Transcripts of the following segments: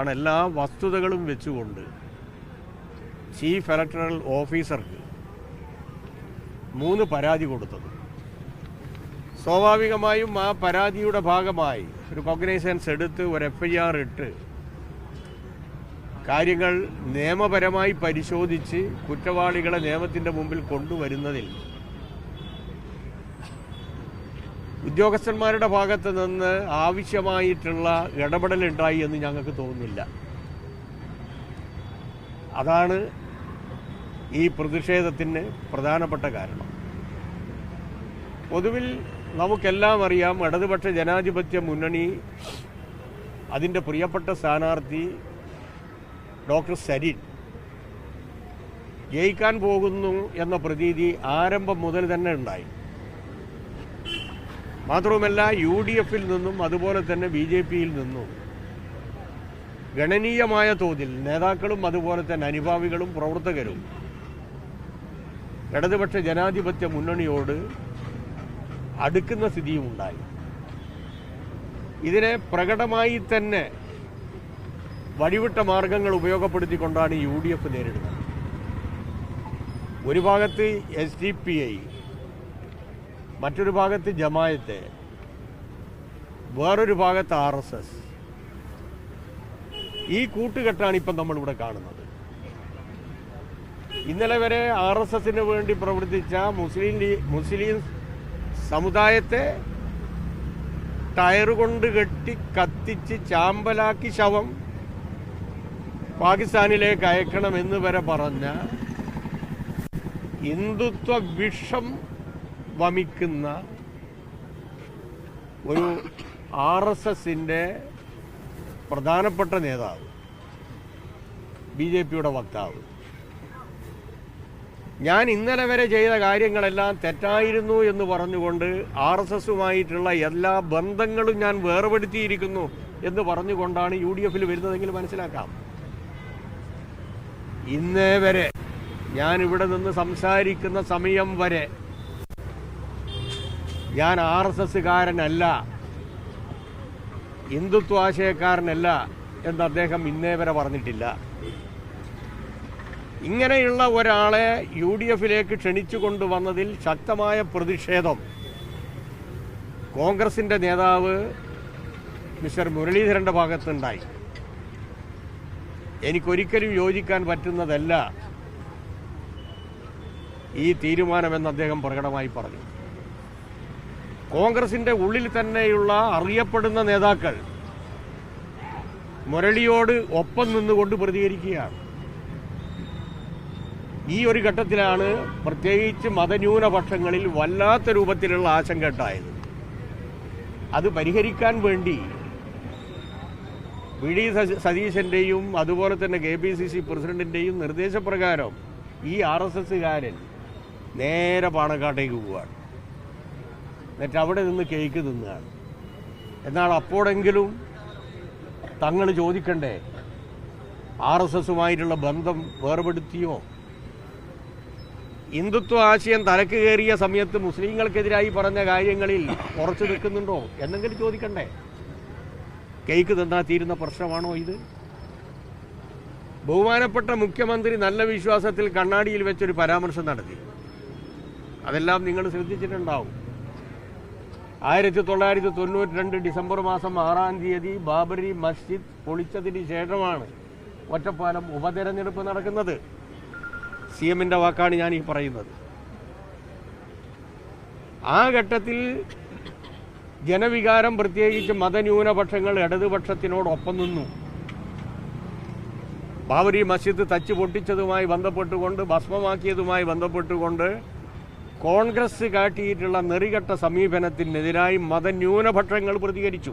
ആണ് എല്ലാ വസ്തുതകളും വെച്ചുകൊണ്ട് ചീഫ് ഇലക്ടറൽ ഓഫീസർക്ക് മൂന്ന് പരാതി കൊടുത്തത്. സ്വാഭാവികമായും ആ പരാതിയുടെ ഭാഗമായി ഒരു കോഗ്നൈസൻസ് എടുത്ത് ഒരു എഫ് ഐ ആർ ഇട്ട് കാര്യങ്ങൾ നിയമപരമായി പരിശോധിച്ച് കുറ്റവാളികളെ നിയമത്തിന്റെ മുമ്പിൽ കൊണ്ടുവരുന്നതിൽ ഉദ്യോഗസ്ഥന്മാരുടെ ഭാഗത്ത് നിന്ന് ആവശ്യമായിട്ടുള്ള ഇടപെടലുണ്ടായി എന്ന് ഞങ്ങൾക്ക് തോന്നുന്നില്ല. അതാണ് ഈ പ്രതിഷേധത്തിന് പ്രധാനപ്പെട്ട കാരണം. പൊതുവിൽ നമുക്കെല്ലാം അറിയാം ഇടതുപക്ഷ ജനാധിപത്യ മുന്നണി അതിന്റെ പ്രിയപ്പെട്ട സ്ഥാനാർത്ഥി ഡോക്ടർ സരിൻ ജയിക്കാൻ പോകുന്നു എന്ന പ്രതീതി ആരംഭം മുതൽ തന്നെ ഉണ്ടായി. മാത്രവുമല്ല യു ഡി എഫിൽ നിന്നും അതുപോലെ തന്നെ ബി ജെ പിയിൽ നിന്നും ഗണനീയമായ തോതിൽ നേതാക്കളും അതുപോലെ തന്നെ അനുഭാവികളും പ്രവർത്തകരും ഇടതുപക്ഷ ജനാധിപത്യ മുന്നണിയോട് അടുക്കുന്ന സ്ഥിതിയും ഉണ്ടായി. ഇതിനെ പ്രകടമായി തന്നെ വഴിവിട്ട മാർഗങ്ങൾ ഉപയോഗപ്പെടുത്തിക്കൊണ്ടാണ് യു ഡി എഫ് നേരിടുന്നത്. ഒരു ഭാഗത്ത് എസ് ഡി പി ഐ മറ്റൊരു ഭാഗത്ത് ജമായത്തെ വേറൊരു ഭാഗത്ത് ആർ എസ് എസ്. ഈ കൂട്ടുകെട്ടാണ് ഇപ്പം നമ്മളിവിടെ കാണുന്നത്. ഇന്നലെ വരെ ആർ എസ് എസിന് വേണ്ടി പ്രവർത്തിച്ച മുസ്ലിം മുസ്ലിം സമുദായത്തെ ടയറുകൊണ്ട് കൊണ്ട് കെട്ടി കത്തിച്ച് ചാമ്പലാക്കി ശവം പാകിസ്ഥാനിലേക്ക് അയക്കണമെന്ന് വരെ പറഞ്ഞ ഹിന്ദുത്വ വിഷം വമിക്കുന്ന ഒരു ആർ എസ് എസിന്റെ പ്രധാനപ്പെട്ട നേതാവ് ബി ജെ പിയുടെ വക്താവ്. ഞാൻ ഇന്നലെ വരെ ചെയ്ത കാര്യങ്ങളെല്ലാം തെറ്റായിരുന്നു എന്ന് പറഞ്ഞുകൊണ്ട് ആർ എസ് എസുമായിട്ടുള്ള എല്ലാ ബന്ധങ്ങളും ഞാൻ വേർപെടുത്തിയിരിക്കുന്നു എന്ന് പറഞ്ഞുകൊണ്ടാണ് യു ഡി എഫിൽ വരുന്നതെങ്കിൽ മനസ്സിലാക്കാം. ഇന്നേ വരെ ഞാൻ ഇവിടെ നിന്ന് സംസാരിക്കുന്ന സമയം വരെ ഞാൻ ആർ എസ് എസ്സുകാരനല്ല. ഹിന്ദുത്വാശയക്കാരനല്ല എന്ന് അദ്ദേഹം ഇന്നേ വരെ പറഞ്ഞിട്ടില്ല. ഇങ്ങനെയുള്ള ഒരാളെ യു ഡി എഫിലേക്ക് ക്ഷണിച്ചു കൊണ്ടുവന്നതിൽ ശക്തമായ പ്രതിഷേധം കോൺഗ്രസിന്റെ നേതാവ് മിസ്റ്റർ മുരളീധരന്റെ ഭാഗത്തുണ്ടായി. എനിക്കൊരിക്കലും യോജിക്കാൻ പറ്റുന്നതല്ല ഈ തീരുമാനമെന്ന് അദ്ദേഹം പ്രകടമായി പറഞ്ഞു. കോൺഗ്രസിന്റെ ഉള്ളിൽ തന്നെയുള്ള അറിയപ്പെടുന്ന നേതാക്കൾ മുരളിയോട് ഒപ്പം നിന്നുകൊണ്ട് പ്രതികരിക്കുകയാണ്. ഈ ഒരു ഘട്ടത്തിലാണ് പ്രത്യേകിച്ച് മതന്യൂനപക്ഷങ്ങളിൽ വല്ലാത്ത രൂപത്തിലുള്ള ആശങ്ക ഉണ്ടായത്. അത് പരിഹരിക്കാൻ വേണ്ടി വി ഡി സതീശന്റെയും അതുപോലെ തന്നെ കെ പി സി സി പ്രസിഡന്റിന്റെയും നിർദ്ദേശപ്രകാരം ഈ ആർ എസ് എസ്സുകാരൻ നേരെ പാണക്കാട്ടേക്ക് പോവുകയാണ് എന്നിട്ട് അവിടെ നിന്ന് കേക്ക് തിന്നുകയാണ് എന്നാൽ അപ്പോഴെങ്കിലും തങ്ങൾ ചോദിക്കണ്ടേ ആർ എസ് എസുമായിട്ടുള്ള ബന്ധം വേർപെടുത്തിയോ? ഹിന്ദുത്വ ആശയം തലക്ക് കയറിയ സമയത്ത് മുസ്ലിങ്ങൾക്കെതിരായി പറഞ്ഞ കാര്യങ്ങളിൽ കുറച്ച് നിൽക്കുന്നുണ്ടോ എന്നെങ്കിലും ചോദിക്കണ്ടേ? കേക്ക് തന്നാ തീരുന്ന പ്രശ്നമാണോ ഇത്? ബഹുമാനപ്പെട്ട മുഖ്യമന്ത്രി നല്ല വിശ്വാസത്തിൽ കണ്ണാടിയിൽ വെച്ചൊരു പരാമർശം നടത്തി. അതെല്ലാം നിങ്ങൾ ശ്രദ്ധിച്ചിട്ടുണ്ടാവും. ആയിരത്തി തൊള്ളായിരത്തി തൊണ്ണൂറ്റി രണ്ട് ഡിസംബർ മാസം ആറാം തീയതി ബാബരി മസ്ജിദ് പൊളിച്ചതിന് ശേഷമാണ് ഒറ്റപ്പാലം ഉപതെരഞ്ഞെടുപ്പ് നടക്കുന്നത്. സി എമ്മിന്റെ വാക്കാണ് ഞാൻ ഈ പറയുന്നത്. ആ ഘട്ടത്തിൽ ജനവികാരം പ്രത്യേകിച്ച് മതന്യൂനപക്ഷങ്ങൾ ഇടതുപക്ഷത്തിനോടൊപ്പം നിന്നു. ബാബരി മസ്ജിദ് തച്ചു പൊട്ടിച്ചതുമായി ബന്ധപ്പെട്ടുകൊണ്ട് ഭസ്മമാക്കിയതുമായി ബന്ധപ്പെട്ടുകൊണ്ട് കോൺഗ്രസ് കാട്ടിയിട്ടുള്ള നെറികെട്ട സമീപനത്തിനെതിരായി മതന്യൂനപക്ഷങ്ങൾ പ്രതികരിച്ചു.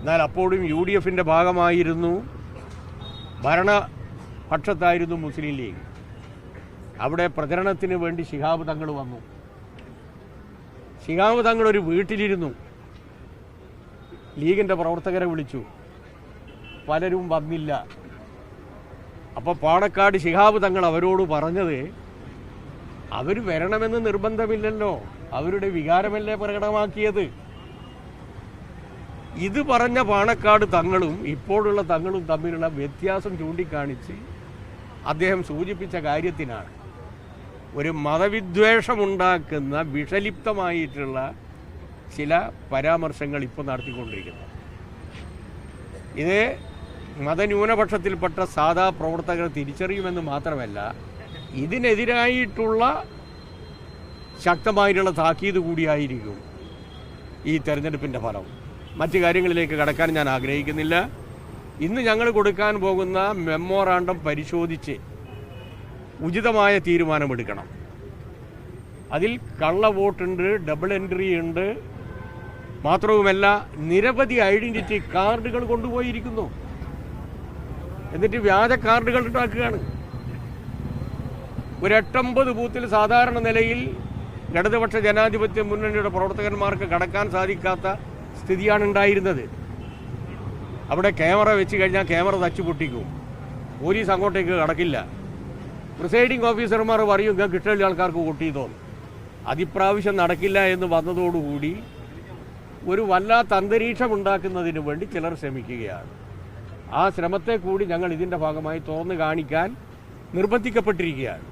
എന്നാൽ അപ്പോഴും യു ഡി എഫിന്റെ ഭാഗമായിരുന്നു. ഭരണപക്ഷത്തായിരുന്നു മുസ്ലിം ലീഗ്. അവിടെ പ്രചരണത്തിന് വേണ്ടി ശിഹാബ് തങ്ങൾ വന്നു. ശിഹാബ് തങ്ങൾ ഒരു വീട്ടിലിരുന്നു. ലീഗിന്റെ പ്രവർത്തകരെ വിളിച്ചു. പലരും വന്നില്ല. അപ്പോൾ പാണക്കാട് ശിഹാബ് തങ്ങൾ അവരോട് പറഞ്ഞത് അവർ വരണമെന്ന് നിർബന്ധമില്ലല്ലോ. അവരുടെ വികാരമല്ലേ പ്രകടമാക്കിയത്? ഇത് പറഞ്ഞ പാണക്കാട് തങ്ങളും ഇപ്പോഴുള്ള തങ്ങളും തമ്മിലുള്ള വ്യത്യാസം ചൂണ്ടിക്കാണിച്ച് അദ്ദേഹം സൂചിപ്പിച്ച കാര്യത്തിനാണ്. ഒരു മതവിദ്വേഷമുണ്ടാക്കുന്ന വിഷലിപ്തമായിട്ടുള്ള ചില പരാമർശങ്ങൾ ഇപ്പോൾ നടത്തിക്കൊണ്ടിരിക്കുന്നു ഇത് മതന്യൂനപക്ഷത്തിൽപ്പെട്ട സാധാ പ്രവർത്തകർ തിരിച്ചറിയുമെന്ന് മാത്രമല്ല ഇതിനെതിരായിട്ടുള്ള ശക്തമായിട്ടുള്ള താക്കീത് കൂടിയായിരിക്കും ഈ തെരഞ്ഞെടുപ്പിന്റെ ഫലം. മറ്റു കാര്യങ്ങളിലേക്ക് കടക്കാൻ ഞാൻ ആഗ്രഹിക്കുന്നില്ല. ഇന്ന് ഞങ്ങൾ കൊടുക്കാൻ പോകുന്ന മെമ്മോറാണ്ടം പരിശോധിച്ച് ഉചിതമായ തീരുമാനമെടുക്കണം. അതിൽ കള്ള വോട്ടുണ്ട് ഡബിൾ എൻട്രി ഉണ്ട്. മാത്രവുമല്ല നിരവധി ഐഡന്റിറ്റി കാർഡുകൾ കൊണ്ടുപോയിരിക്കുന്നു. എന്നിട്ട് വ്യാജ കാർഡുകൾ ഉണ്ടാക്കുകയാണ്. ഒരു എട്ടമ്പത് ബൂത്തിൽ സാധാരണ നിലയിൽ ഇടതുപക്ഷ ജനാധിപത്യ മുന്നണിയുടെ പ്രവർത്തകന്മാർക്ക് കടക്കാൻ സാധിക്കാത്ത സ്ഥിതിയാണ് ഉണ്ടായിരുന്നത്. അവിടെ ക്യാമറ വെച്ച് കഴിഞ്ഞാൽ ക്യാമറ തച്ചു പൊട്ടിക്കും. പോലീസ് അങ്ങോട്ടേക്ക് കടക്കില്ല. പ്രിസൈഡിംഗ് ഓഫീസർമാർ പറയും ഇങ്ങനെ കിട്ടുള്ള ആൾക്കാർക്ക് വോട്ട് ചെയ്തോന്ന്. അതിപ്രാവശ്യം നടക്കില്ല എന്ന് വന്നതോടുകൂടി ഒരു വല്ലാത്ത അന്തരീക്ഷം ഉണ്ടാക്കുന്നതിന് വേണ്ടി ചിലർ ശ്രമിക്കുകയാണ്. ആ ശ്രമത്തെ കൂടി ഞങ്ങൾ ഇതിന്റെ ഭാഗമായി തുറന്നു കാണിക്കാൻ നിർബന്ധിക്കപ്പെട്ടിരിക്കുകയാണ്.